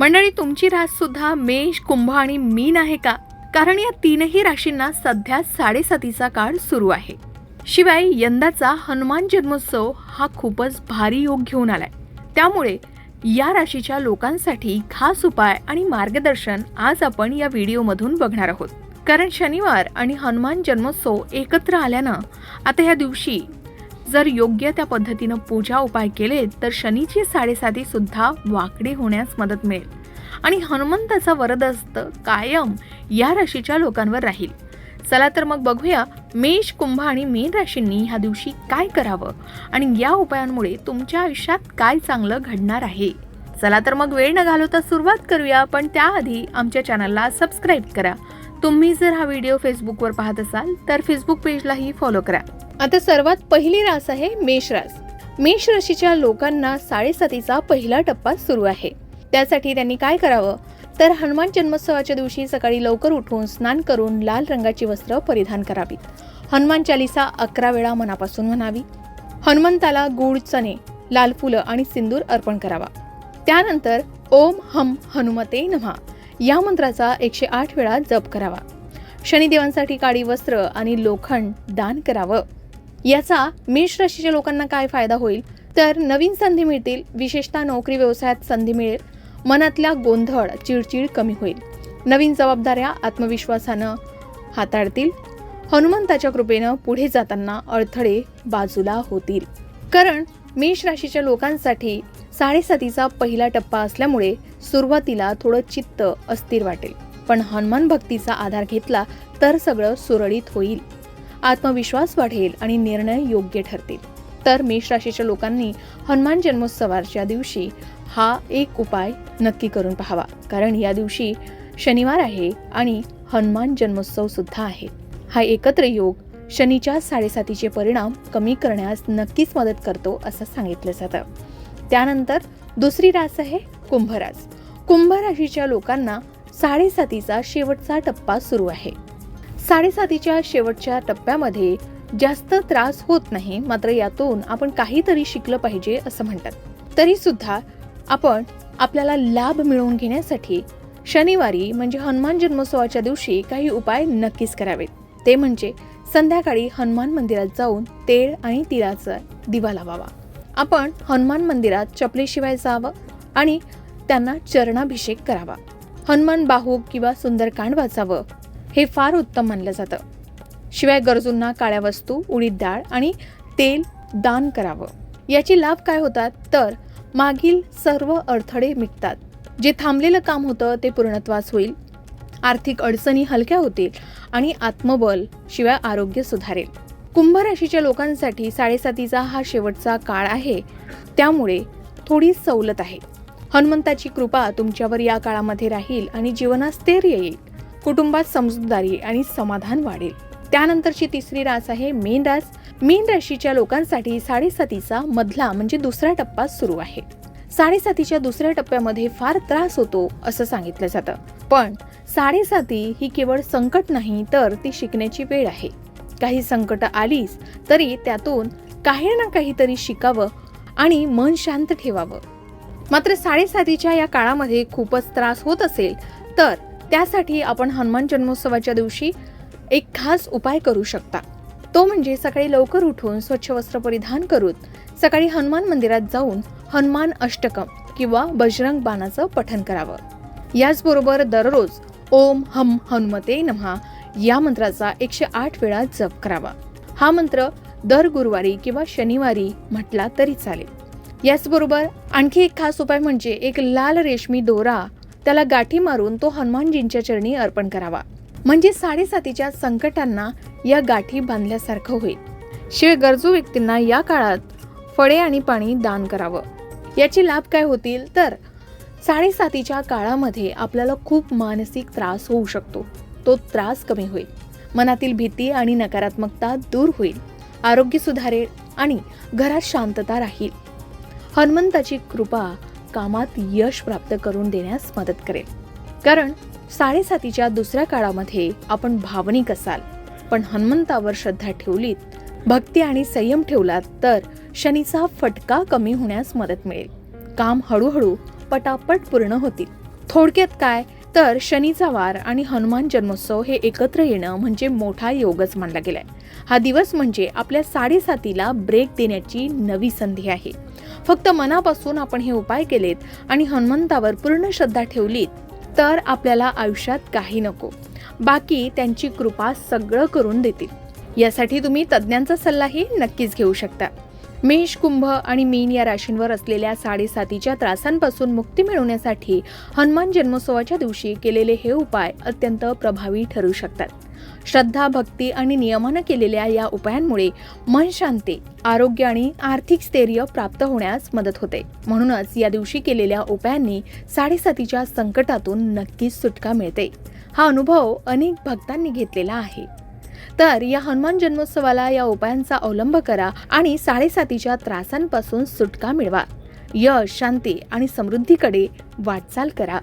मंडळी तुमची रास सुद्धा मेष कुंभ आणि मीन आहे का? कारण या तीनही राशींना सध्या साडेसातीचा काळ सुरू आहे. शिवाय यंदाचा हनुमान जन्मोत्सव हा खूपच भारी योग घेऊन आलाय. त्यामुळे या राशीच्या लोकांसाठी खास उपाय आणि मार्गदर्शन आज आपण या व्हिडिओमधून बघणार आहोत. कारण शनिवार आणि हनुमान जन्मोत्सव एकत्र आल्यानं आता या दिवशी जर योग्य त्या पद्धतीनं पूजा उपाय केले तर शनीची साडेसाती सुद्धा वाकडे होण्यास मदत मिळेल. आणि हनुमंताचा वरदस्त कायम या राशीच्या लोकांवर राहील. चला तर मग बघूया मेष कुंभ आणि मीन राशींनी ह्या दिवशी काय करावं आणि या उपायांमुळे तुमच्या आयुष्यात काय चांगलं घडणार आहे. चला तर मग वेळ न घालवता सुरुवात करूया पण त्याआधी आमच्या चॅनलला सबस्क्राईब करा. तुम्ही जर हा व्हिडिओ फेसबुकवर पाहत असाल तर फेसबुक पेजलाही फॉलो करा. आता सर्वात पहिली रास आहे मेष रास. मेष राशीच्या लोकांना साडेसातीचा पहिला टप्पा सुरू आहे. त्यासाठी त्यांनी काय करावं? तर हनुमान जन्मोत्सवाच्या दिवशी सकाळी लवकर उठून स्नान करून लाल रंगाची वस्त्र परिधान करावीत हनुमान चालिसा अकरा वेळा मनापासून म्हणावी. हनुमंताला गुळ चणे लाल फुलं आणि सिंदूर अर्पण करावा. त्यानंतर ओम हम हनुमते नम्हा या मंत्राचा एकशे आठ वेळा जप करावा. शनिदेवांसाठी काळी वस्त्र आणि लोखंड दान करावं. याचा मेष राशीच्या लोकांना काय फायदा होईल? तर नवीन संधी मिळतील विशेषतः नोकरी व्यवसायात संधी मिळेल मनातल्या गोंधळ चिडचिड कमी होईल. नवीन जबाबदाऱ्या आत्मविश्वासानं हाताळतील. हनुमंताच्या कृपेनं पुढे जाताना अडथळे बाजूला होतील. कारण मेष राशीच्या लोकांसाठी साडेसातीचा पहिला टप्पा असल्यामुळे सुरुवातीला थोडं चित्त अस्थिर वाटेल. पण हनुमान भक्तीचा आधार घेतला तर सगळं सुरळीत होईल. आत्मविश्वास वाढेल आणि निर्णय योग्य ठरतील. तर मेष राशीच्या लोकांनी हनुमान जन्मोत्सवाच्या दिवशी हा एक उपाय नक्की करून पाहावा. कारण या दिवशी शनिवार आहे आणि हनुमान जन्मोत्सव सुद्धा आहे. हा एकत्र योग शनीच्या साडेसातीचे परिणाम कमी करण्यास नक्कीच मदत करतो असं सांगितलं जातं. त्यानंतर दुसरी रास आहे कुंभरास. कुंभ राशीच्या लोकांना साडेसातीचा शेवटचा टप्पा सुरू आहे. साडेसातीच्या शेवटच्या टप्प्यामध्ये जास्त त्रास होत नाही मात्र यातून आपण काहीतरी शिकलं पाहिजे असं म्हणतात. तरी सुद्धा आपण आपल्याला लाभ मिळवून घेण्यासाठी शनिवारी म्हणजे हनुमान जन्मोत्सवाच्या दिवशी काही उपाय नक्कीच करावेत. ते म्हणजे संध्याकाळी हनुमान मंदिरात जाऊन तेळ आणि तिळाचा दिवा लावावा. आपण हनुमान मंदिरात चपलीशिवाय जावं आणि त्यांना चरणाभिषेक करावा. हनुमान बाहू किंवा सुंदरकांड वाचावं. हे फार उत्तम मानलं जातं. शिवाय गरजूंना काळ्या वस्तू उडीद डाळ आणि तेल दान करावं. याचे लाभ काय होतात? तर मागील सर्व अडथळे मिटतात. जे थांबलेलं काम होतं ते पूर्णत्वास होईल. आर्थिक अडचणी हलक्या होतील आणि आत्मबल शिवाय आरोग्य सुधारेल. कुंभ राशीच्या लोकांसाठी साडेसातीचा हा शेवटचा काळ आहे. त्यामुळे थोडी सवलत आहे. हनुमंताची कृपा तुमच्यावर या काळामध्ये राहील आणि जीवनात स्थैर्य येईल. कुटुंबात समजूतदारी आणि समाधान वाढेल. त्यानंतरची तिसरी रास आहे मीन रास. मीन राशीच्या लोकांसाठी साडेसातीचा मधला म्हणजे दुसरा टप्पा सुरू आहे. साडेसातीच्या दुसऱ्या टप्प्यामध्ये फार त्रास होतो असं सांगितलं जातं. पण साडेसाती ही केवळ संकट नाही तर ती शिकण्याची वेळ आहे. काही संकट आलीच तरी त्यातून काही ना काहीतरी शिकावं आणि मन शांत ठेवावं. मात्र साडेसातीच्या या काळामध्ये खूपच त्रास होत असेल तर त्यासाठी आपण हनुमान जन्मोत्सवाच्या दिवशी एक खास उपाय करू शकता. तो म्हणजे सकाळी लवकर उठून स्वच्छ वस्त्र परिधान करून सकाळी हनुमान मंदिरात जाऊन हनुमान अष्टकम किंवा बजरंग बाणाचं पठन करावं. याचबरोबर दररोज ओम हम हनुमते नमहा या मंत्राचा एकशे आठ वेळा जप करावा. हा मंत्र दर गुरुवारी किंवा शनिवारी म्हटला तरी चालेल. याचबरोबर आणखी एक खास उपाय म्हणजे एक लाल रेशमी दोरा त्याला गाठी मारून तो हनुमानजींच्या चरणी अर्पण करावा. म्हणजे साडेसातीच्या संकटांना या गाठी बांधल्यासारखं होईल. शिवाय गरजू व्यक्तींना या काळात फळे आणि पाणी दान करावं. याचे लाभ काय होतील? तर साडेसातीच्या काळामध्ये आपल्याला खूप मानसिक त्रास होऊ शकतो. तो त्रास कमी होईल. मनातील भीती आणि नकारात्मकता दूर होईल. आरोग्य सुधारेल आणि घरात शांतता राहील. हनुमंताची कृपा कामात यश प्राप्त करून देण्यास मदत करेल. कारण साडेसातीच्या दुसऱ्या काळामध्ये आपण भावनिक असाल पण हनुमंतावर श्रद्धा ठेवलीत भक्ती आणि संयम ठेवलात तर शनीचा फटका कमी होण्यास मदत मिळेल. काम हळूहळू पटापट पूर्ण होतील. थोडक्यात काय? तर शनीचा वार आणि हनुमान जन्मोत्सव हे एकत्र येणं म्हणजे मोठा योगच मानला गेलाय. हा दिवस म्हणजे आपल्या साडेसातीला ब्रेक देण्याची नवी संधी आहे. फक्त मनापासून आपण हे उपाय केलेत आणि हनुमंतावर पूर्ण श्रद्धा ठेवलीत तर आपल्याला आयुष्यात काही नको. बाकी त्यांची कृपा सगळं करून देतील. यासाठी तुम्ही तज्ज्ञांचा सल्लाही नक्कीच घेऊ शकता. मेष कुंभ आणि मीन या राशींवर असलेल्या साडेसातीच्या त्रासांपासून मुक्ती मिळवण्यासाठी हनुमान जन्मोत्सवाच्या दिवशी केलेले हे उपाय अत्यंत प्रभावी ठरू शकतात. श्रद्धा भक्ती आणि नियमानं केलेल्या या उपायांमुळे मन शांती आरोग्य आणि आर्थिक स्थैर्य प्राप्त होण्यास मदत होते. म्हणूनच या दिवशी केलेल्या उपायांनी साडेसातीच्या संकटातून नक्कीच सुटका मिळते. हा अनुभव अनेक भक्तांनी घेतलेला आहे. तर या हनुमान जन्मोत्सवाला या उपायांचा अवलंब करा आणि साडेसातीच्या त्रासांपासून सुटका मिळवा. यश शांती आणि समृद्धीकडे वाटचाल करा.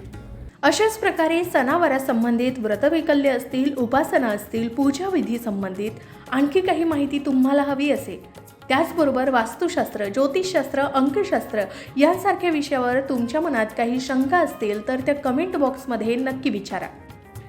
अशाच प्रकारे सणावारासंबंधित व्रतवैकल्य असतील उपासना असतील पूजाविधी संबंधित आणखी काही माहिती तुम्हाला हवी असेल. त्याचबरोबर वास्तुशास्त्र ज्योतिषशास्त्र अंकशास्त्र यांसारख्या विषयावर तुमच्या मनात काही शंका असतील तर त्या कमेंट बॉक्समध्ये नक्की विचारा.